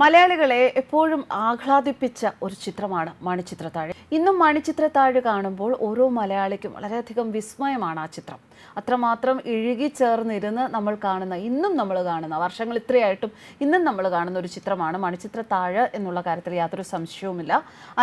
മലയാളികളെ എപ്പോഴും ആഹ്ലാദിപ്പിച്ച ഒരു ചിത്രമാണ് മണിച്ചിത്രത്താഴ്. ഇന്നും മണിച്ചിത്രത്താഴ് കാണുമ്പോൾ ഓരോ മലയാളിക്കും വളരെയധികം വിസ്മയമാണ് ആ ചിത്രം. അത്രമാത്രം ഇഴുകി ചേർന്നിരുന്ന് നമ്മൾ കാണുന്ന ഇന്നും നമ്മൾ കാണുന്ന വർഷങ്ങൾ ഇത്രയായിട്ടും ഇന്നും നമ്മൾ കാണുന്ന ഒരു ചിത്രമാണ് മണിച്ചിത്രത്താഴ് എന്നുള്ള കാര്യത്തിൽ യാതൊരു സംശയവുമില്ല.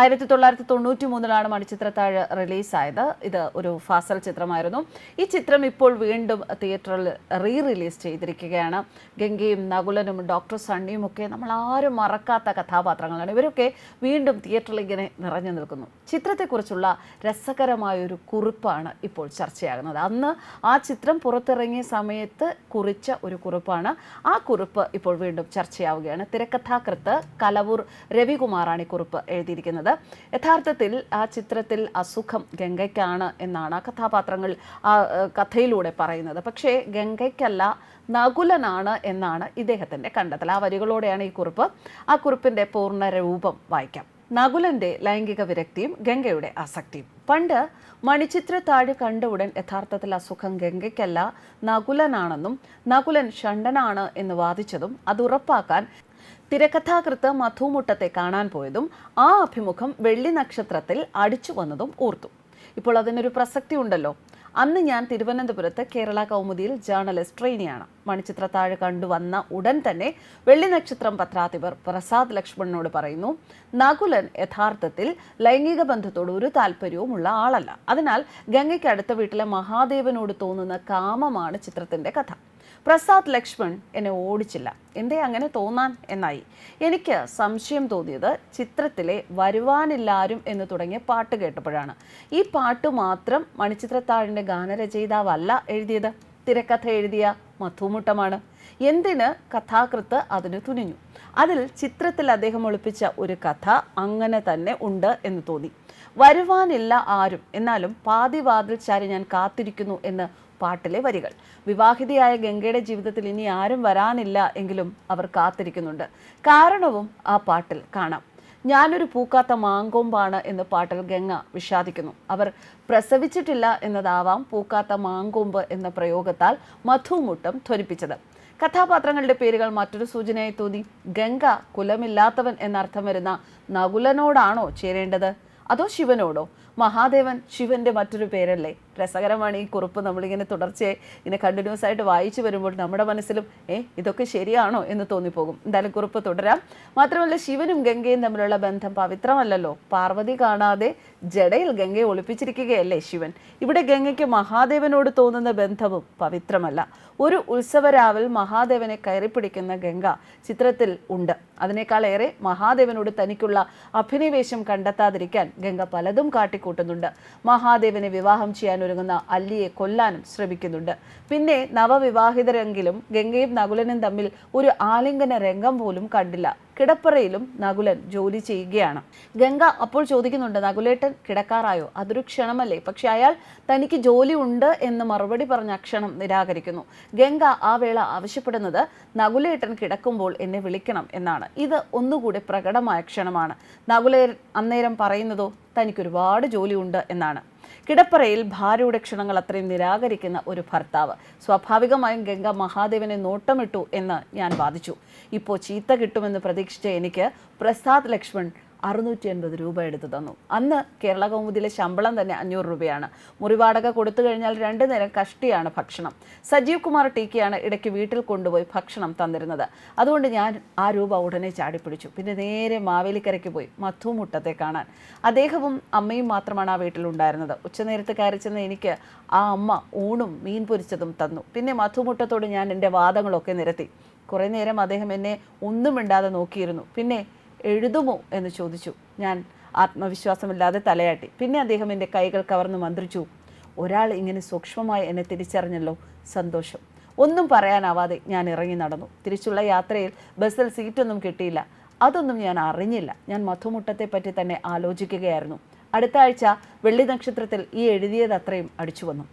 ആയിരത്തി തൊള്ളായിരത്തി തൊണ്ണൂറ്റി മൂന്നിലാണ് മണിച്ചിത്രത്താഴ് റിലീസായത്. ഇത് ഒരു ഫാസൽ ചിത്രമായിരുന്നു. ഈ ചിത്രം ഇപ്പോൾ വീണ്ടും തിയേറ്ററിൽ റീ റിലീസ് ചെയ്തിരിക്കുകയാണ്. ഗംഗയും നകുലനും ഡോക്ടർ സണ്ണിയും ഒക്കെ നമ്മൾ ആരും മറക്കാത്ത കഥാപാത്രങ്ങളാണ്. ഇവരൊക്കെ വീണ്ടും തിയേറ്ററിൽ ഇങ്ങനെ നിറഞ്ഞു നിൽക്കുന്നു. ചിത്രത്തെക്കുറിച്ചുള്ള രസകരമായൊരു കുറിപ്പാണ് ഇപ്പോൾ ചർച്ചയാകുന്നത്. അന്ന് ആ ചിത്രം പുറത്തിറങ്ങിയ സമയത്ത് കുറിച്ച ഒരു കുറിപ്പാണ്. ആ കുറിപ്പ് ഇപ്പോൾ വീണ്ടും ചർച്ചയാവുകയാണ്. തിരക്കഥാകൃത്ത് കലവൂർ രവികുമാറാണ് ഈ കുറിപ്പ് എഴുതിയിരിക്കുന്നത്. യഥാർത്ഥത്തിൽ ആ ചിത്രത്തിൽ അസുഖം ഗംഗയ്ക്കാണ് എന്നാണ് ആ കഥാപാത്രങ്ങൾ ആ കഥയിലൂടെ പറയുന്നത്. പക്ഷേ ഗംഗയ്ക്കല്ല നകുലനാണ് എന്നാണ് ഇദ്ദേഹത്തിന്റെ കണ്ടെത്തൽ. ആ വരികളോടെയാണ് ഈ കുറിപ്പ്. ആ കുറിപ്പിന്റെ പൂർണ രൂപം വായിക്കാം. നകുലന്റെ ലൈംഗിക വിരക്തിയും ഗംഗയുടെ ആസക്തിയും. പണ്ട് മണിച്ചിത്ര താഴ് കണ്ട ഉടൻ യഥാർത്ഥത്തിൽ അസുഖം ഗംഗയ്ക്കല്ല നകുലനാണെന്നും നകുലൻ ഷണ്ടനാണ് എന്ന് വാദിച്ചതും അത് ഉറപ്പാക്കാൻ തിരക്കഥാകൃത്ത് മധുമുട്ടത്തെ കാണാൻ പോയതും ആ അഭിമുഖം വെള്ളി നക്ഷത്രത്തിൽ അടിച്ചു വന്നതും ഓർത്തു. ഇപ്പോൾ അതിനൊരു പ്രസക്തി ഉണ്ടല്ലോ. അന്ന് ഞാൻ തിരുവനന്തപുരത്ത് കേരള കൗമുദിയിൽ ജേർണലിസ്റ്റ് ട്രെയിനിയാണ്. മണിച്ചിത്ര താഴെ കണ്ടുവന്ന ഉടൻ തന്നെ വെള്ളി നക്ഷത്രം പത്രാധിപർ പ്രസാദ് ലക്ഷ്മണനോട് പറയുന്നു നകുലൻ യഥാർത്ഥത്തിൽ ലൈംഗിക ബന്ധത്തോട് ഒരു താല്പര്യവും ഉള്ള ആളല്ല. അതിനാൽ ഗംഗയ്ക്ക് അടുത്ത വീട്ടിലെ മഹാദേവനോട് തോന്നുന്ന കാമമാണ് ചിത്രത്തിന്റെ കഥ. പ്രസാദ് ലക്ഷ്മൺ എന്നെ ഓടിച്ചില്ല. എന്തേ അങ്ങനെ തോന്നാൻ എന്നായി. എനിക്ക് സംശയം തോന്നിയത് ചിത്രത്തിലെ വരുവാനില്ലാരും എന്ന് തുടങ്ങിയ പാട്ട് കേട്ടപ്പോഴാണ്. ഈ പാട്ട് മാത്രം മണിച്ചിത്രത്താഴിന്റെ ഗാനരചയിതാവല്ല എഴുതിയത്. തിരക്കഥ എഴുതിയ മധുമുട്ടമാണ്. എന്തിന് കഥാകൃത്ത് അതിന് തുനിഞ്ഞു? അതിൽ ചിത്രത്തിൽ അദ്ദേഹം ഒളിപ്പിച്ച ഒരു കഥ അങ്ങനെ തന്നെ ഉണ്ട് എന്ന് തോന്നി. വരുവാനില്ല ആരും എന്നാലും പാതിവാതിൽ ചാരി ഞാൻ കാത്തിരിക്കുന്നു എന്ന് പാട്ടിലെ വരികൾ. വിവാഹിതയായ ഗംഗയുടെ ജീവിതത്തിൽ ഇനി ആരും വരാനില്ല എങ്കിലും അവർ കാത്തിരിക്കുന്നുണ്ട്. കാരണവും ആ പാട്ടിൽ കാണാം. ഞാനൊരു പൂക്കാത്ത മാങ്കൊമ്പാണ് എന്ന് പാട്ടിൽ ഗംഗ വിഷാദിക്കുന്നു. അവർ പ്രസവിച്ചിട്ടില്ല എന്നതാവാം പൂക്കാത്ത മാങ്കൊമ്പ് എന്ന പ്രയോഗത്താൽ മധുമുട്ടം ധ്വനിപ്പിച്ചത്. കഥാപാത്രങ്ങളുടെ പേരുകൾ മറ്റൊരു സൂചനയായി തോന്നി. ഗംഗ കുലമില്ലാത്തവൻ എന്നർത്ഥം വരുന്ന നകുലനോടാണോ ചേരേണ്ടത്? അതോ ശിവനോടോ? മഹാദേവൻ ശിവന്റെ മറ്റൊരു പേരല്ലേ? രസകരമാണ് ഈ കുറിപ്പ് നമ്മളിങ്ങനെ തുടർച്ചയായി ഇങ്ങനെ കണ്ടിന്യൂസ് ആയിട്ട് വായിച്ചു വരുമ്പോൾ നമ്മുടെ മനസ്സിലും ഏ ഇതൊക്കെ ശരിയാണോ? എന്ന് തോന്നിപ്പോകും. എന്തായാലും കുറിപ്പ് തുടരാം. മാത്രമല്ല ശിവനും ഗംഗയും തമ്മിലുള്ള ബന്ധം പവിത്രമല്ലല്ലോ? പാർവതി കാണാതെ ജടയിൽ ഗംഗയെ ഒളിപ്പിച്ചിരിക്കുകയല്ലേ ശിവൻ? ഇവിടെ ഗംഗയ്ക്ക് മഹാദേവനോട് തോന്നുന്ന ബന്ധവും പവിത്രമല്ല. ഒരു ഉത്സവരാവിൽ മഹാദേവനെ കയറിപ്പിടിക്കുന്ന ഗംഗ ചിത്രത്തിൽ ഉണ്ട്. അതിനേക്കാളേറെ മഹാദേവനോട് തനിക്കുള്ള അഭിനിവേശം കണ്ടെത്താതിരിക്കാൻ ഗംഗ പലതും കാട്ടിക്കൂട്ടുന്നുണ്ട് മഹാദേവനെ വിവാഹം ചെയ്യാൻ ഒരുങ്ങുന്ന അല്ലിയെ കൊല്ലാനും ശ്രമിക്കുന്നുണ്ട്. പിന്നെ നവവിവാഹിതരെങ്കിലും ഗംഗയും നകുലനും തമ്മിൽ ഒരു ആലിംഗന രംഗം പോലും കണ്ടില്ല. കിടപ്പറയിലും നകുലൻ ജോലി ചെയ്യുകയാണ്. ഗംഗ അപ്പോൾ ചോദിക്കുന്നുണ്ട് നകുലേട്ടൻ കിടക്കാറായോ? അതൊരു ക്ഷണമല്ലേ? പക്ഷെ അയാൾ തനിക്ക് ജോലി ഉണ്ട് എന്ന് മറുപടി പറഞ്ഞ അക്ഷണം നിരാകരിക്കുന്നു. ഗംഗ ആ വേള ആവശ്യപ്പെടുന്നത് നകുലേട്ടൻ കിടക്കുമ്പോൾ എന്നെ വിളിക്കണം എന്നാണ്. ഇത് ഒന്നുകൂടി പ്രകടമായ ക്ഷണമാണ്. നകുലേ അന്നേരം പറയുന്നതോ തനിക്ക് ഒരുപാട് ജോലിയുണ്ട് എന്നാണ്. കിടപ്പറയിൽ ഭാര്യയുടെ ക്ഷണങ്ങൾ അത്രയും നിരാകരിക്കുന്ന ഒരു ഭർത്താവ്. സ്വാഭാവികമായും ഗംഗ മഹാദേവനെ നോട്ടമിട്ടു എന്ന് ഞാൻ വാദിച്ചു. ഇപ്പോൾ ചീത്ത കിട്ടുമെന്ന് പ്രതീക്ഷിച്ച എനിക്ക് പ്രസാദ് ലക്ഷ്മൺ അറുന്നൂറ്റി എൺപത് രൂപ എടുത്തു തന്നു. അന്ന് കേരള കൗമുദിയിലെ ശമ്പളം തന്നെ അഞ്ഞൂറ് രൂപയാണ്. മുറിവാടക കൊടുത്തു കഴിഞ്ഞാൽ രണ്ടു നേരം കഷ്ടിയാണ് ഭക്ഷണം. സജീവ് കുമാർ ടി കെയാണ് ഇടയ്ക്ക് വീട്ടിൽ കൊണ്ടുപോയി ഭക്ഷണം തന്നിരുന്നത്. അതുകൊണ്ട് ഞാൻ ആ രൂപ ഉടനെ ചാടിപ്പിടിച്ചു. പിന്നെ നേരെ മാവേലിക്കരയ്ക്ക് പോയി മധുമുട്ടത്തെ കാണാൻ. അദ്ദേഹവും അമ്മയും മാത്രമാണ് ആ വീട്ടിലുണ്ടായിരുന്നത് ഉച്ചനേരത്ത് കയറി ചെന്ന് എനിക്ക് ആ അമ്മ ഊണും മീൻ പൊരിച്ചതും തന്നു. പിന്നെ മധുമുട്ടത്തോട് ഞാൻ എന്റെ വാദങ്ങളൊക്കെ നിരത്തി. കുറേ നേരം അദ്ദേഹം എന്നെ ഒന്നും മിണ്ടാതെ നോക്കിയിരുന്നു. പിന്നെ എഴുതുമോ എന്ന് ചോദിച്ചു. ഞാൻ ആത്മവിശ്വാസമില്ലാതെ തലയാട്ടി. പിന്നെ അദ്ദേഹം എന്റെ കൈകൾ കവർന്ന് മന്ത്രിച്ചു. ഒരാൾ ഇങ്ങനെ സൂക്ഷ്മമായി എന്നെ തിരിച്ചറിഞ്ഞല്ലോ. സന്തോഷം. ഒന്നും പറയാനാവാതെ ഞാൻ ഇറങ്ങി നടന്നു. തിരിച്ചുള്ള യാത്രയിൽ ബസ്സിൽ സീറ്റൊന്നും കിട്ടിയില്ല. അതൊന്നും ഞാൻ അറിഞ്ഞില്ല. ഞാൻ മധുമുട്ടത്തെ പറ്റി തന്നെ ആലോചിക്കുകയായിരുന്നു. അടുത്ത ആഴ്ച വെള്ളി നക്ഷത്രത്തിൽ ഈ എഴുതിയത് അത്രയും അടിച്ചു വന്നു.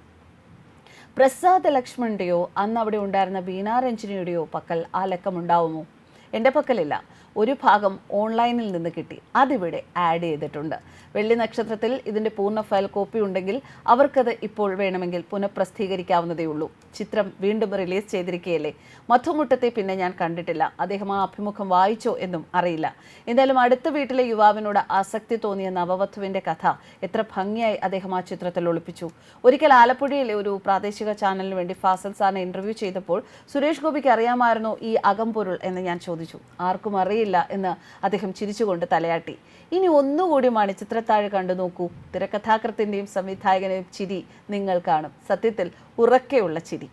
പ്രസാദ് ലക്ഷ്മണന്റെയോ അന്ന് അവിടെ ഉണ്ടായിരുന്ന ബീനാർ എഞ്ചിനിയുടെയോ പക്കൽ ആ ലക്കമുണ്ടാവുമോ? എന്റെ പക്കലില്ല. ഒരു ഭാഗം ഓൺലൈനിൽ നിന്ന് കിട്ടി. അതിവിടെ ആഡ് ചെയ്തിട്ടുണ്ട്. വെള്ളി നക്ഷത്രത്തിൽ ഇതിന്റെ പൂർണ ഫയൽ കോപ്പി ഉണ്ടെങ്കിൽ അവർക്കത് ഇപ്പോൾ വേണമെങ്കിൽ പുനഃപ്രസിദ്ധീകരിക്കാവുന്നതേ ഉള്ളൂ. ചിത്രം വീണ്ടും റിലീസ് ചെയ്തിരിക്കുകയല്ലേ? മധുമുട്ടത്തെ പിന്നെ ഞാൻ കണ്ടിട്ടില്ല. അദ്ദേഹം ആ അഭിമുഖം വായിച്ചോ എന്നും അറിയില്ല. എന്തായാലും അടുത്ത വീട്ടിലെ യുവാവിനോട് ആസക്തി തോന്നിയ നവവധുവിന്റെ കഥ എത്ര ഭംഗിയായി അദ്ദേഹം ആ ചിത്രത്തിൽ ഒളിപ്പിച്ചു. ഒരിക്കൽ ആലപ്പുഴയിലെ ഒരു പ്രാദേശിക ചാനലിന് വേണ്ടി ഫാസൽ സാറിനെ ഇന്റർവ്യൂ ചെയ്തപ്പോൾ സുരേഷ് ഗോപിക്ക് അറിയാമായിരുന്നോ ഈ അകംപൊരുൾ എന്ന് ഞാൻ ചോദിച്ചു. ആർക്കും അറിയില്ല. എന്ന് അദ്ദേഹം ചിരിച്ചുകൊണ്ട് തലയാട്ടി. ഇനി ഒന്നുകൂടി മണിച്ചിത്രത്താഴ് കണ്ടു നോക്കൂ. തിരക്കഥാകൃത്തിന്റെയും സംവിധായകനെയും ചിരി നിങ്ങൾ കാണും. സത്യത്തിൽ ഉറക്കെയുള്ള ചിരി.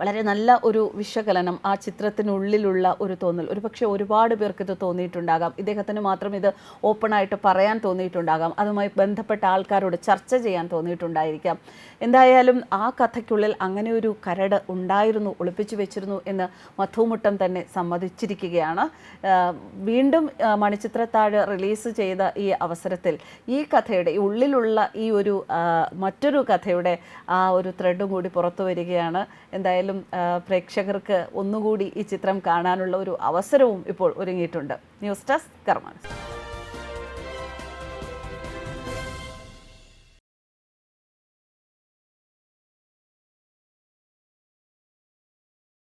വളരെ നല്ല ഒരു വിശകലനം ആ ചിത്രത്തിനുള്ളിലുള്ള ഒരു തോന്നൽ. ഒരു പക്ഷേ ഒരുപാട് പേർക്ക് ഇത് തോന്നിയിട്ടുണ്ടാകാം. ഇദ്ദേഹത്തിന് മാത്രം ഇത് ഓപ്പണായിട്ട് പറയാൻ തോന്നിയിട്ടുണ്ടാകാം. അതുമായി ബന്ധപ്പെട്ട ആൾക്കാരോട് ചർച്ച ചെയ്യാൻ തോന്നിയിട്ടുണ്ടായിരിക്കാം. എന്തായാലും ആ കഥയ്ക്കുള്ളിൽ അങ്ങനെ ഒരു കരട് ഉണ്ടായിരുന്നു ഒളിപ്പിച്ചു വെച്ചിരുന്നു എന്ന് മധുമുട്ടം തന്നെ സമ്മതിച്ചിരിക്കുകയാണ്. വീണ്ടും മണിച്ചിത്രത്താഴ് റിലീസ് ചെയ്ത ഈ അവസരത്തിൽ ഈ കഥയുടെ ഈ ഉള്ളിലുള്ള ഈ ഒരു മറ്റൊരു കഥയുടെ ആ ഒരു ത്രെഡും കൂടി പുറത്തു വരികയാണ്. എന്തായാലും ആ, പ്രേക്ഷകർക്ക് ഒന്നുകൂടി ഈ ചിത്രം കാണാനുള്ള ഒരു അവസരവും ഇപ്പോൾ ഒരുങ്ങിയിട്ടുണ്ട്. ന്യൂസ് ഡെസ്ക് കർമ്മ